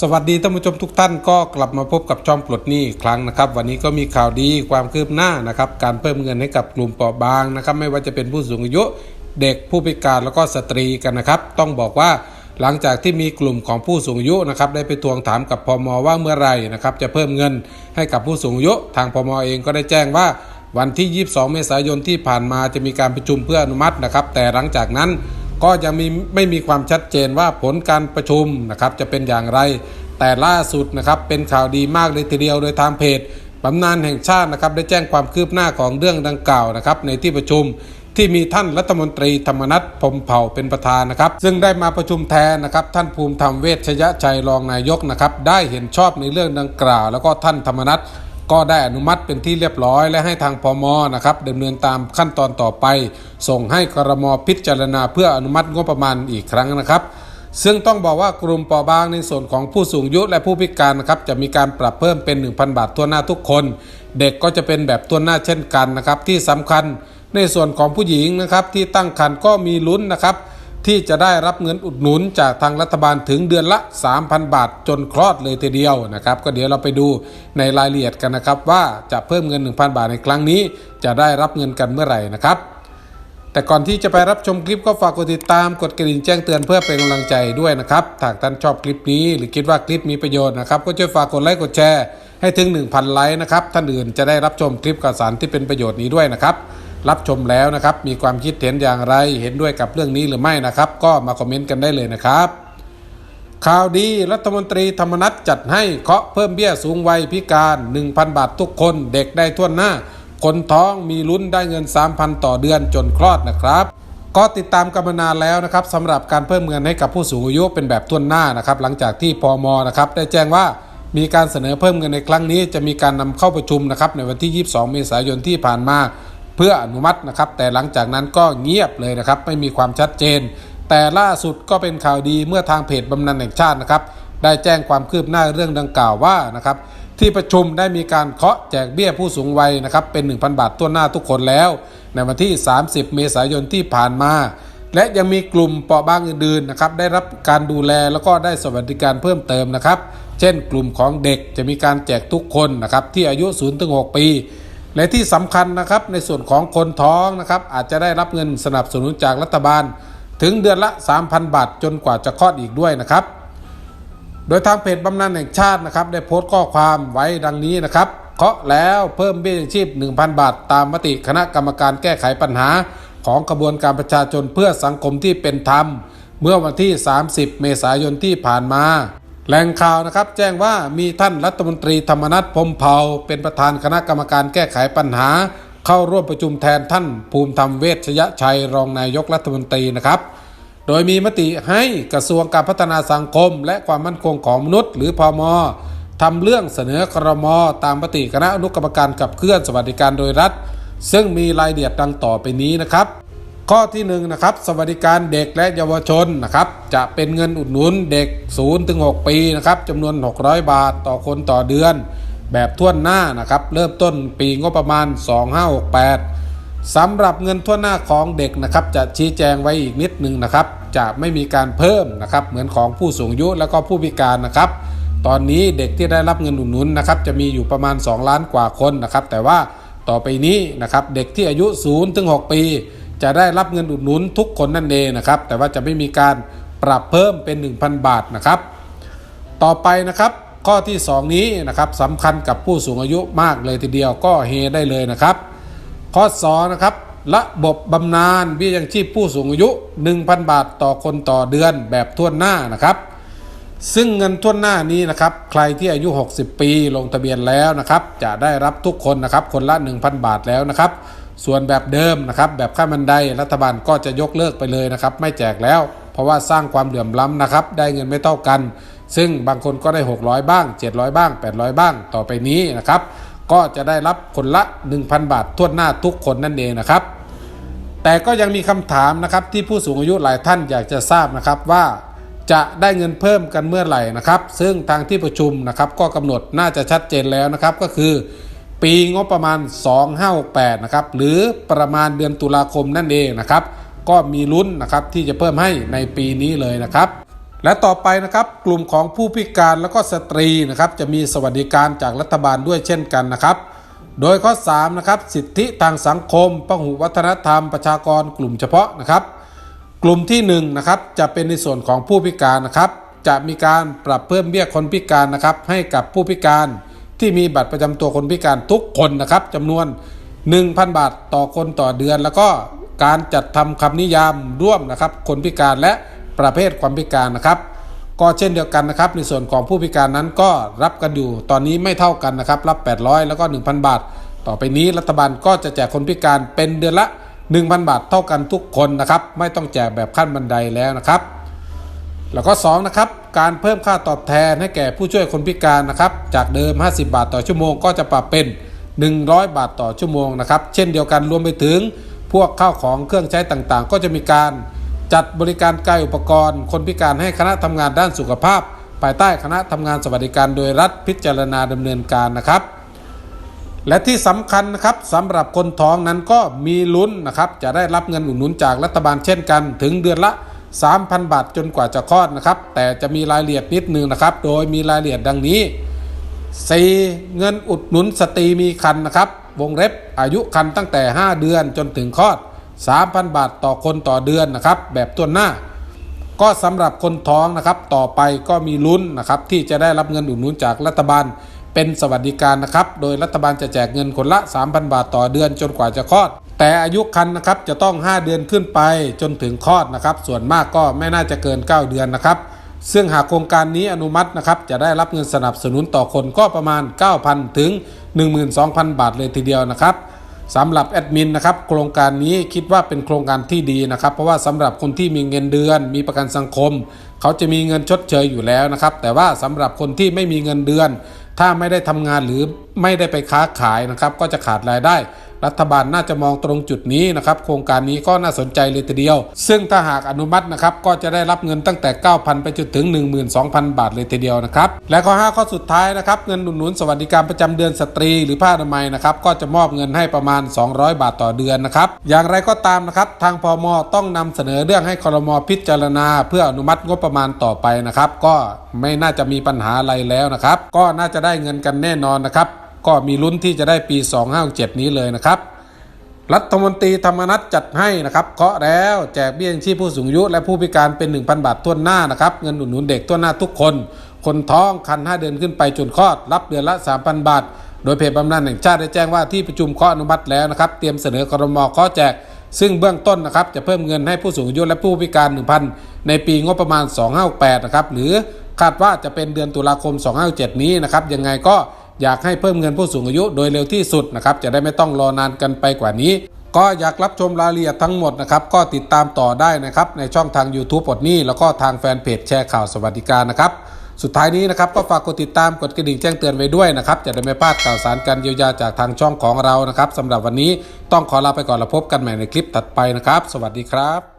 สวัสดีท่านผู้ชมทุกท่านก็กลับมาพบกับช่องปลดหนี้อีกครั้งนะครับ วันนี้ก็มีข่าวดีความคืบหน้านะครับ การเพิ่มเงินให้กับกลุ่มเปราะบางนะครับ ไม่ว่าจะเป็นผู้สูงอายุเด็กผู้พิการแล้วก็สตรีกันนะครับ ต้องบอกว่าหลังจากที่มีกลุ่มของผู้สูงอายุนะครับได้ไปทวงถามกับพมว่าเมื่อไหร่นะครับจะเพิ่มเงินให้กับผู้สูงอายุทางพมเองก็ได้แจ้งว่าวันที่ 22 เมษายนที่ผ่านมาจะมีการประชุมเพื่ออนุมัตินะครับ แต่หลังจากนั้น ก็ยังมีไม่มีความชัดเจนว่าผลการประชุมนะครับจะเป็นอย่างไร แต่ล่าสุดนะครับเป็นข่าวดีมากเลยทีเดียวโดยทางเพจบำนาญแห่งชาตินะครับได้แจ้งความคืบหน้าของเรื่องดังกล่าวนะครับในที่ประชุมที่มีท่านรัฐมนตรีธรรมนัฐพรมเผ่าเป็นประธานนะครับ ซึ่งได้มาประชุมแทนนะครับ ท่านภูมิธรรมเวชยชัยรองนายกนะครับ ได้เห็นชอบในเรื่องดังกล่าว แล้วก็ท่านธรรมนัฐ ก็ได้อนุมัติเป็นที่เรียบร้อยและให้ทางพมนะครับดำเนินตามขั้นตอนต่อไป ส่งให้ครมพิจารณาเพื่ออนุมัติงบประมาณอีกครั้งนะครับ ซึ่งต้องบอกว่ากลุ่มปราะบางในส่วนของผู้สูงอายุและผู้พิการนะครับจะมีการปรับเพิ่มเป็น 1,000 บาททั่วหน้าทุกคน เด็กก็จะเป็นแบบทั่วหน้าเช่นกันนะครับที่สำคัญในส่วนของผู้หญิงนะครับที่ตั้งครรภ์ก็มีลุ้นนะครับ ที่จะได้รับเงินอุดหนุนจากทางรัฐบาลถึงเดือนละ 3,000 บาทจนคลอดเลยทีเดียวนะครับ ก็เดี๋ยวเราไปดูในรายละเอียดกันนะครับ ว่าจะเพิ่มเงิน 1,000 บาทในครั้งนี้ จะได้รับเงินกันเมื่อไหร่นะครับ แต่ก่อนที่จะไปรับชมคลิปก็ฝากกดติดตามกดกระดิ่งแจ้งเตือนเพื่อเป็นกำลังใจด้วยนะครับถ้าท่านชอบคลิปนี้ หรือคิดว่าคลิปมีประโยชน์นะครับ ก็ช่วยฝากกดไลค์กดแชร์ให้ถึง 1,000 ไลค์นะครับท่านอื่นจะได้รับชมคลิปข่าวสารที่เป็นประโยชน์นี้ด้วยนะครับ รับชมแล้วนะครับ มีความคิดเห็นอย่างไรเห็นด้วยกับเรื่องนี้หรือไม่นะครับ ก็มาคอมเมนต์กันได้เลยนะครับ ข่าวดีรัฐมนตรีธรรมนัฐจัดให้เคาะเพิ่มเบี้ยสูงวัยพิการ 1,000 บาททุกคนเด็กได้ทั่วหน้า คนท้องมีลุ้นได้เงิน 3,000 ต่อเดือนจนคลอดนะครับก็ติดตามกันมานานแล้วนะครับสำหรับการเพิ่มเงินให้กับผู้สูงอายุเป็นแบบทั่วหน้านะครับ หลังจากที่พมนะครับได้แจ้งว่ามีการเสนอเพิ่มเงินในครั้งนี้ จะมีการนำเข้าประชุมนะครับในวันที่ 22 เมษายนที่ผ่านมา พื่ออนุมัตินะครับ แต่หลังจากนั้นก็เงียบเลยนะครับ ไม่มีความชัดเจน แต่ล่าสุดก็เป็นข่าวดีเมื่อทางเพจบำนาญแห่งชาตินะครับ ได้แจ้งความคืบหน้าเรื่องดังกล่าวว่านะครับ ที่ประชุมได้มีการเคาะแจกเบี้ยผู้สูงวัยนะครับ เป็น 1,000 บาทตัวหน้าทุกคนแล้ว ในวันที่ 30 เมษายนที่ผ่านมา และยังมีกลุ่มเปราะบางอื่นๆนะครับ ได้รับการดูแลแล้วก็ได้สวัสดิการเพิ่มเติมนะครับ เช่น กลุ่มของเด็กจะมีการแจกทุกคนนะครับที่อายุ0ถึง6ปี และที่สำคัญนะครับในส่วนของคนท้องนะครับ อาจจะได้รับเงินสนับสนุนจากรัฐบาล ถึงเดือนละ 3,000 บาท จนกว่าจะคลอดอีกด้วยนะครับ โดยทางเพจบำนาญแห่งชาตินะครับ ได้โพสต์ข้อความไว้ดังนี้นะครับเคาะแล้วเพิ่มเบี้ยยังชีพ 1,000 บาท ตามมติคณะกรรมการแก้ไขปัญหา ของกระบวนการประชาชนเพื่อสังคมที่เป็นธรรม เมื่อวันที่ 30 เมษายนที่ผ่านมา แหล่งข่าวนะครับแจ้งว่ามีท่านรัฐมนตรีธรรมนัฐพรมเผ่าเป็นประธานคณะกรรมการแก้ไขปัญหา เข้าร่วมประชุมแทนท่านภูมิธรรมเวชยชัยรองนายกรัฐมนตรีนะครับ โดยมีมติให้กระทรวงการพัฒนาสังคม และความมั่นคงของมนุษย์ หรือพอมทำเรื่องเสนอครม ตามมติคณะอนุกรรมการขับเคลื่อนสวัสดิการโดยรัฐ ซึ่งมีรายละเอียดดังต่อไปนี้นะครับ ข้อที่1นงนะครับสวัสดิการเด็กและเยาวชนนะครับจะเป็นเงินอุดหนุนเด็ก0ถึง6ปีนะครับจำนวน 600 บาทต่อคนต่อเดือน แบบท่วนหน้านะครับเริ่มต้นปีงบประมาณ 2568สำหรับเงินทั่วหน้าของเด็กนะครับจะชี้แจงไว้อีกนิดนึงนะครับจะไม่มีการเพิ่มนะครับเหมือนของผู้สูงอายุแล้วก็ผู้พิการนะครับ ตอนนี้เด็กที่ได้รับเงินอุดหนุนนะครับจะมีอยู่ประมาณ 2 ล้านกว่าคนนะครับแต่ว่าต่อไปนี้นะครับเด็กที่อายุ0ถึง6ปี จะได้รับเงินอุดหนุนทุกคนนั่นเองนะครับ แต่ว่าจะไม่มีการปรับเพิ่มเป็น 1,000 บาทนะครับ ต่อไปนะครับข้อที่ 2 นี้นะครับสำคัญกับผู้สูงอายุมากเลยทีเดียวก็เฮได้เลยนะครับ ข้อ2นะครับระบบบำนาญเบี้ยยังชีพผู้สูงอายุ 1,000 บาทต่อคนต่อเดือนแบบทั่วหน้านะครับ ซึ่งเงินทั่วหน้านี้นะครับใครที่อายุ 60 ปีลงทะเบียนแล้วนะครับ จะได้รับทุกคนนะครับคนละ 1,000 บาทแล้วนะครับ ส่วนแบบเดิมนะครับแบบข้ามบันไดรัฐบาลก็จะยกเลิกไปเลยนะครับไม่แจกแล้ว เพราะว่าสร้างความเหลื่อมล้ำนะครับได้เงินไม่เท่ากัน ซึ่งบางคนก็ได้ 600 บ้าง 700 บ้าง 800 บ้างต่อไปนี้นะครับก็จะได้รับคนละ 1,000 บาททั่วหน้าทุกคนนั่นเองนะครับแต่ก็ยังมีคำถามนะครับที่ผู้สูงอายุหลายท่านอยากจะทราบนะครับว่าจะได้เงินเพิ่มกันเมื่อไหร่นะครับ ซึ่งทางที่ประชุมนะครับก็กำหนดน่าจะชัดเจนแล้วนะครับก็คือ ปีงบประมาณ 2568นะครับหรือประมาณเดือนตุลาคมนั่นเองนะครับก็มีลุ้นนะครับที่จะเพิ่มให้ในปีนี้เลยนะครับ และต่อไปนะครับกลุ่มของผู้พิการแล้วก็สตรีนะครับจะมีสวัสดิการจากรัฐบาลด้วยเช่นกันนะครับ โดยข้อ3นะครับสิทธิทางสังคมพหุวัฒนธรรม ประชากรกลุ่มเฉพาะนะครับ กลุ่มที่1นะครับจะเป็นในส่วนของผู้พิการนะครับ จะมีการปรับเพิ่มเบี้ยคนพิการนะครับให้กับผู้พิการ ที่มีบัตรประจำตัวคนพิการทุกคนนะครับจำนวน 1,000 บาทต่อคนต่อเดือน แล้วก็การจัดทำคำนิยามร่วมนะครับ คนพิการและประเภทความพิการนะครับ ก็เช่นเดียวกันนะครับ ในส่วนของผู้พิการนั้นก็รับกันอยู่ตอนนี้ไม่เท่ากันนะครับ รับ 800 แล้วก็ 1,000 บาท ต่อไปนี้รัฐบาลก็จะแจกคนพิการเป็นเดือนละ 1,000 บาทเท่ากันทุกคนนะครับ ไม่ต้องแจกแบบขั้นบันไดแล้วนะครับ แล้วก็2นะครับการเพิ่มค่าตอบแทนให้แก่ผู้ช่วยคนพิการนะครับจากเดิม 50 บาทต่อชั่วโมงก็จะปรับเป็น 100 บาทต่อชั่วโมงนะครับเช่นเดียวกันรวมไปถึงพวกข้าวของเครื่องใช้ต่างๆ ก็จะมีการจัดบริการกายอุปกรณ์ คนพิการให้คณะทำงานด้านสุขภาพ ภายใต้คณะทำงานสวัสดิการโดยรัฐพิจารณาดำเนินการนะครับและที่สำคัญนะครับสำหรับคนท้องนั้นก็มีลุ้นนะครับจะได้รับเงินอุดหนุนจากรัฐบาลเช่นกัน ถึงเดือนละ 3,000 บาทจนกว่าจะคลอดนะครับ แต่จะมีรายละเอียดนิดนึงนะครับ โดยมีรายละเอียดดังนี้ 4. เงินอุดหนุนสตรีมีคันนะครับ วงเล็บอายุคันตั้งแต่ 5 เดือนจนถึงคลอด 3,000 บาทต่อคนต่อเดือนนะครับ แบบตัวนหน้า ก็สำหรับคนท้องนะครับ ต่อไปก็มีลุ้นนะครับ ที่จะได้รับเงินอุดหนุนจากรัฐบาลเป็นสวัสดิการนะครับ โดยรัฐบาลจะแจกเงินคนละ 3,000 บาทต่อเดือนจนกว่าจะคลอด แต่อายุคันนะครับจะต้อง 5 เดือนขึ้นไปจนถึงคลอดนะครับ ส่วนมากก็ไม่น่าจะเกิน 9 เดือนนะครับ ซึ่งหากโครงการนี้อนุมัตินะครับจะได้รับเงินสนับสนุนต่อคนก็ประมาณ 9,000 ถึง 12,000 บาทเลยทีเดียวนะครับสำหรับแอดมินนะครับโครงการนี้คิดว่าเป็นโครงการที่ดีนะครับเพราะว่าสำหรับคนที่มีเงินเดือน มีประกันสังคม เขาจะมีเงินชดเชยอยู่แล้วนะครับแต่ว่าสำหรับคนที่ไม่มีเงินเดือน ถ้าไม่ได้ทำงานหรือไม่ได้ไปค้าขายนะครับก็จะขาดรายได้ รัฐบาลน่าจะมองตรงจุดนี้นะครับโครงการนี้ก็น่าสนใจเลยทีเดียว ซึ่งถ้าหากอนุมัตินะครับก็จะได้รับเงินตั้งแต่ 9,000 ไปจนถึง 12,000 บาทเลยทีเดียวนะครับและข้อ 5 ข้อสุดท้ายนะครับเงินอุดหนุนสวัสดิการประจำเดือนสตรี หรือผ้าอนามัยนะครับก็จะมอบเงินให้ประมาณ 200 บาทต่อเดือนนะครับอย่างไรก็ตามนะครับทางพมต้องนำเสนอเรื่องให้คอรมอพิจารณา เพื่ออนุมัติงบประมาณต่อไปนะครับก็ไม่น่าจะมีปัญหาอะไรแล้วนะครับก็น่าจะได้เงินกันแน่นอนนะครับ ก็มีลุ้นที่จะได้ปี 2567 นี้เลยนะครับ รัฐมนตรีธรรมนัฐจัดให้นะครับเคาะแล้วแจกเบี้ยยังชีพผู้สูงอายุและผู้พิการเป็น 1,000 บาททั่วหน้านะครับเงินอุดหนุนเด็กทั่วหน้าทุกคน คนท้องคัน 5 เดือนขึ้นไปจนคลอด รับเดือนละ 3,000 บาท โดยเพจบำนาญแห่งชาติได้แจ้งว่าที่ประชุมเคาะอนุมัติแล้วนะครับเตรียมเสนอกรมเคาะแจกซึ่งเบื้องต้นนะครับจะเพิ่มเงินให้ผู้สูงอายุและผู้พิการ 1,000 ในปีงบประมาณ 258 นะครับ หรือคาดว่าจะเป็นเดือนตุลาคม 257 นี้นะครับ ยังไงก็ อยากให้เพิ่มเงินผู้สูงอายุโดยเร็วที่สุดนะครับจะได้ไม่ต้องรอนานกันไปกว่านี้ ก็อยากรับชมรายละเอียดทั้งหมดนะครับก็ติดตามต่อได้นะครับในช่องทาง YouTube ปดนี้แล้วก็ทางแฟนเพจแชร์ข่าวสวัสดิการนะครับสุดท้ายนี้นะครับก็ฝากกดติดตามกดกระดิ่งแจ้งเตือนไว้ด้วยนะครับจะได้ไม่พลาดข่าวสารการเยียวยาจากทางช่องของเรานะครับสำหรับวันนี้ต้องขอลาไปก่อนแล้วพบกันใหม่ในคลิปถัดไปนะครับ สวัสดีครับ